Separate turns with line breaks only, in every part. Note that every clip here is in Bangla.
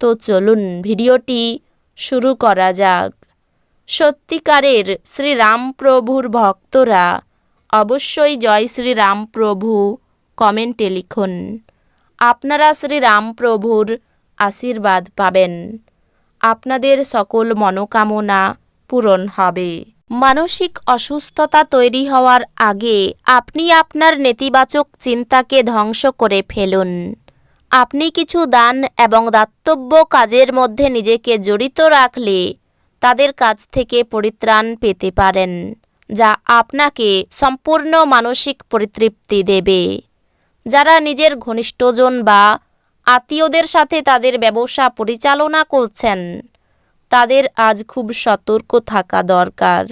তো চলুন ভিডিওটি শুরু করা যাক। সত্যিকারের শ্রীরামপ্রভুর ভক্তরা অবশ্যই জয় শ্রীরামপ্রভু কমেন্টে লিখুন। আপনারা শ্রীরামপ্রভুর আশীর্বাদ পাবেন। আপনাদের সকল মনোকামনা পূরণ হবে। মানসিক অসুস্থতা তৈরি হওয়ার আগে আপনি আপনার নেতিবাচক চিন্তাকে ধ্বংস করে ফেলুন। আপনি কিছু দান এবং দাতব্য কাজের মধ্যে নিজেকে জড়িত রাখলে তাদের কাছ থেকে পরিত্রাণ পেতে পারেন, যা আপনাকে সম্পূর্ণ মানসিক পরিতৃপ্তি দেবে। যারা নিজের ঘনিষ্ঠজন বা আত্মীয়দের সাথে তাদের ব্যবসা পরিচালনা করছেন, তাদের আজ খুব সতর্ক থাকা দরকার।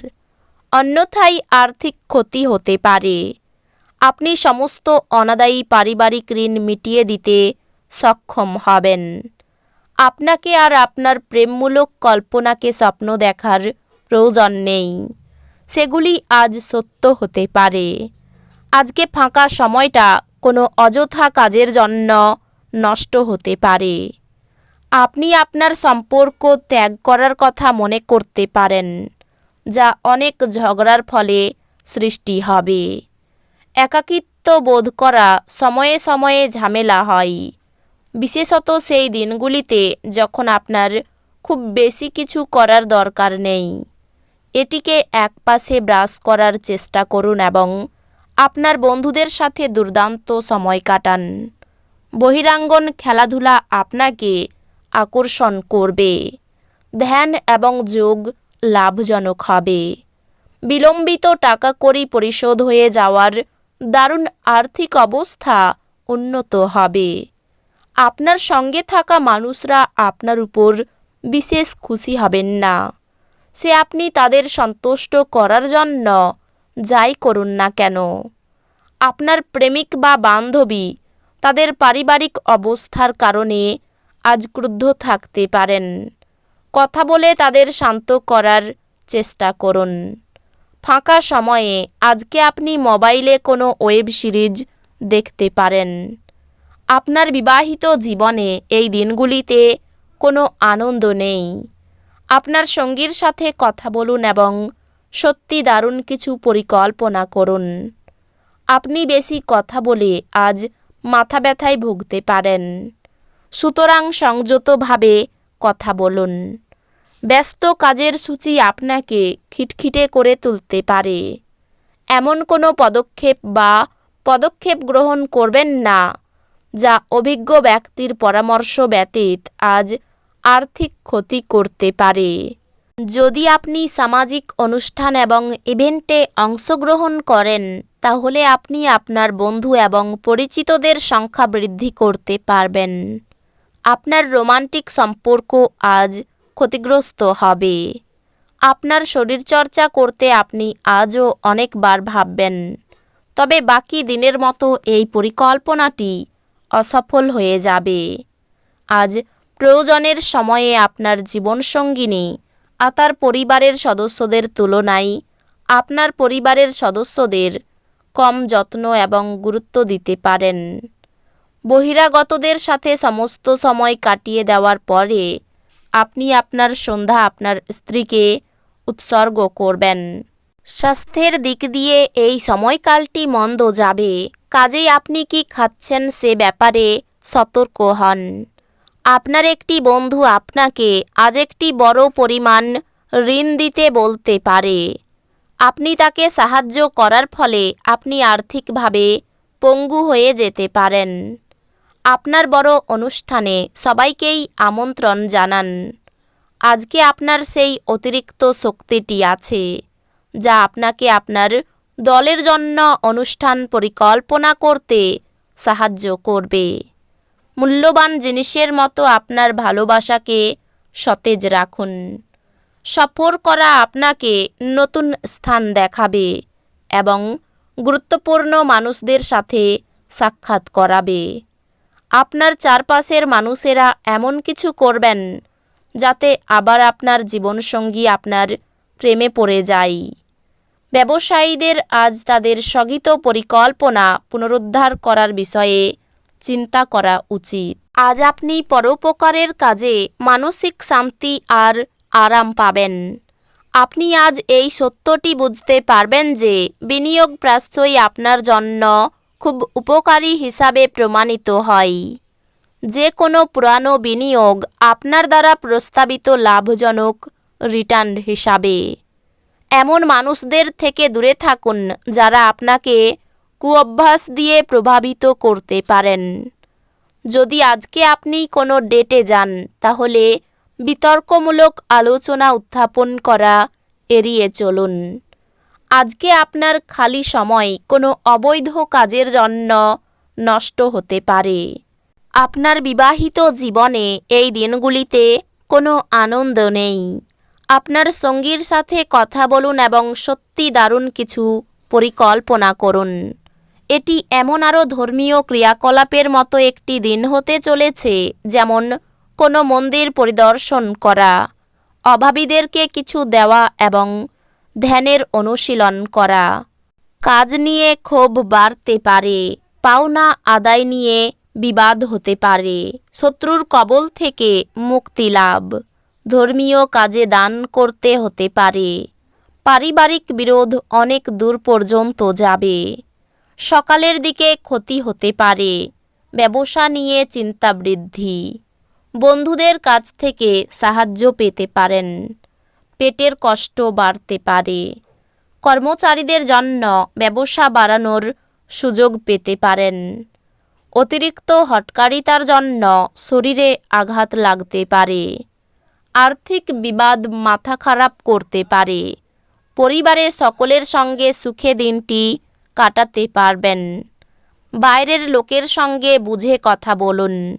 অন্যথায় আর্থিক ক্ষতি হতে পারে। আপনি সমস্ত অনাদায়ী পারিবারিক ঋণ মিটিয়ে দিতে সক্ষম হবেন। আপনাকে আর আপনার প্রেমমূলক কল্পনাকে স্বপ্ন দেখার প্রয়োজন নেই। সেগুলি আজ সত্য হতে পারে। আজকে ফাঁকা সময়টা কোনো অযথা কাজের জন্য নষ্ট হতে পারে। আপনি আপনার সম্পর্ক ত্যাগ করার কথা মনে করতে পারেন, যা অনেক ঝগড়ার ফলে সৃষ্টি হবে। একাকিত্ব বোধ করা সময়ে সময়ে ঝামেলা হয়। বিশেষত সেই দিনগুলিতে যখন আপনার খুব বেশি কিছু করার দরকার নেই। এটিকে একপাশে ব্রাশ করার চেষ্টা করুন এবং আপনার বন্ধুদের সাথে দুর্দান্ত সময় কাটান। বহিরাঙ্গন খেলাধুলা আপনাকে আকর্ষণ করবে। ধ্যান এবং যোগ লাভজনক হবে। বিলম্বিত টাকা করি পরিশোধ হয়ে যাওয়ার দারুণ আর্থিক অবস্থা উন্নত হবে। আপনার সঙ্গে থাকা মানুষরা আপনার উপর বিশেষ খুশি হবেন না। সে আপনি তাদের সন্তুষ্ট করার জন্য যাই করুন না কেন। আপনার প্রেমিক বা বান্ধবী তাদের পারিবারিক অবস্থার কারণে আজ ক্রুদ্ধ থাকতে পারেন। কথা বলে তাদের শান্ত করার চেষ্টা করুন। ফাঁকা সময়ে আজকে আপনি মোবাইলে কোনো ওয়েব সিরিজ দেখতে পারেন। আপনার বিবাহিত জীবনে এই দিনগুলিতে কোনো আনন্দ নেই। আপনার সঙ্গীর সাথে কথা বলুন এবং সত্যি দারুণ কিছু পরিকল্পনা করুন। আপনি বেশি কথা বলে আজ মাথা ব্যথায় ভুগতে পারেন। সুতরাং সংযতভাবে কথা বলুন। ব্যস্ত কাজের সূচি আপনাকে খিটখিটে করে তুলতে পারে। এমন কোনো পদক্ষেপ বা পদক্ষেপ গ্রহণ করবেন না। যা অভিজ্ঞ ব্যক্তির পরামর্শ ব্যতীত আজ আর্থিক ক্ষতি করতে পারে। যদি আপনি সামাজিক অনুষ্ঠান এবং ইভেন্টে অংশগ্রহণ করেন, তাহলে আপনি আপনার বন্ধু এবং পরিচিতদের সংখ্যা বৃদ্ধি করতে পারবেন। আপনার রোমান্টিক সম্পর্ক আজ ক্ষতিগ্রস্ত হবে। আপনার শরীরচর্চা করতে আপনি আজও অনেকবার ভাববেন। তবে বাকি দিনের মতো এই পরিকল্পনাটি অসফল হয়ে যাবে। আজ প্রয়োজনের সময়ে আপনার জীবনসঙ্গিনী আর তার পরিবারের সদস্যদের তুলনায় আপনার পরিবারের সদস্যদের কম যত্ন এবং গুরুত্ব দিতে পারেন। বহিরাগতদের সাথে সমস্ত সময় কাটিয়ে দেওয়ার পরে আপনি আপনার সন্ধ্যা আপনার স্ত্রীকে উৎসর্গ করবেন। স্বাস্থ্যের দিক দিয়ে এই সময়কালটি মন্দ যাবে। কাজেই আপনি কি খাচ্ছেন সে ব্যাপারে সতর্ক হন। আপনার একটি বন্ধু আপনাকে আজ একটি বড় পরিমাণ ঋণ দিতে বলতে পারে। আপনি তাকে সাহায্য করার ফলে আপনি আর্থিকভাবে পঙ্গু হয়ে যেতে পারেন। আপনার বড় অনুষ্ঠানে সবাইকেই আমন্ত্রণ জানান। আজকে আপনার সেই অতিরিক্ত শক্তিটি আছে, যা আপনাকে আপনার দলের জন্য অনুষ্ঠান পরিকল্পনা করতে সাহায্য করবে। মূল্যবান জিনিসের মতো আপনার ভালোবাসাকে সতেজ রাখুন। সফর করা আপনাকে নতুন স্থান দেখাবে এবং গুরুত্বপূর্ণ মানুষদের সাথে সাক্ষাৎ করাবে। আপনার চারপাশের মানুষেরা এমন কিছু করবেন, যাতে আবার আপনার জীবনসঙ্গী আপনার প্রেমে পড়ে যায়। ব্যবসায়ীদের আজ তাদের স্থগিত পরিকল্পনা পুনরুদ্ধার করার বিষয়ে চিন্তা করা উচিত। আজ আপনি পরোপকারের কাজে মানসিক শান্তি আর আরাম পাবেন। আপনি আজ এই সত্যটি বুঝতে পারবেন যে বিনিয়োগ প্রায়শই আপনার জন্য খুব উপকারী হিসাবে প্রমাণিত হয়। যে কোনো পুরানো বিনিয়োগ আপনার দ্বারা প্রস্তাবিত লাভজনক রিটার্ন হিসাবে। এমন মানুষদের থেকে দূরে থাকুন যারা আপনাকে কুঅভ্যাস দিয়ে প্রভাবিত করতে পারেন। যদি আজকে আপনি কোনো ডেটে যান, তাহলে বিতর্কমূলক আলোচনা উত্থাপন করা এড়িয়ে চলুন। আজকে আপনার খালি সময় কোনো অবৈধ কাজের জন্য নষ্ট হতে পারে। আপনার বিবাহিত জীবনে এই দিনগুলিতে কোনো আনন্দ নেই। আপনার সঙ্গীর সাথে কথা বলুন এবং সত্যি দারুণ কিছু পরিকল্পনা করুন। এটি এমন আরও ধর্মীয় ক্রিয়াকলাপের মতো একটি দিন হতে চলেছে, যেমন কোনো মন্দির পরিদর্শন করা, অভাবীদেরকে কিছু দেওয়া এবং ধ্যানের অনুশীলন করা। কাজ নিয়ে ক্ষোভ বাড়তে পারে, পাওনা আদায় নিয়ে বিবাদ হতে পারে, শত্রুর কবল থেকে মুক্তি লাভ। ধর্মীয় কাজে দান করতে হতে পারে। পারিবারিক বিরোধ অনেক দূর পর্যন্ত যাবে। সকালের দিকে ক্ষতি হতে পারে। ব্যবসা নিয়ে চিন্তা বৃদ্ধি। বন্ধুদের কাছ থেকে সাহায্য পেতে পারেন। পেটের কষ্ট বাড়তে পারে। কর্মচারীদের জন্য ব্যবসা বাড়ানোর সুযোগ পেতে পারেন। অতিরিক্ত হটকারিতার জন্য শরীরে আঘাত লাগতে পারে। আর্থিক বিবাদ মাথা খারাপ করতে পারে। পরিবারের সকলের সঙ্গে সুখে দিনটি কাটাতে পারবেন। বাইরের লোকের সঙ্গে বুঝে কথা বলুন।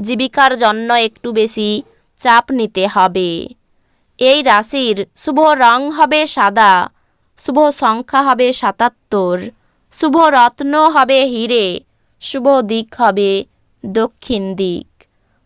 জীবিকার জন্য একটু বেশি চাপ নিতে হবে। এই রাশির শুভ রং হবে সাদা, শুভ সংখ্যা হবে সাতাত্তর, শুভ রত্ন হবে হিরে, শুভ দিক হবে দক্ষিণ দিক।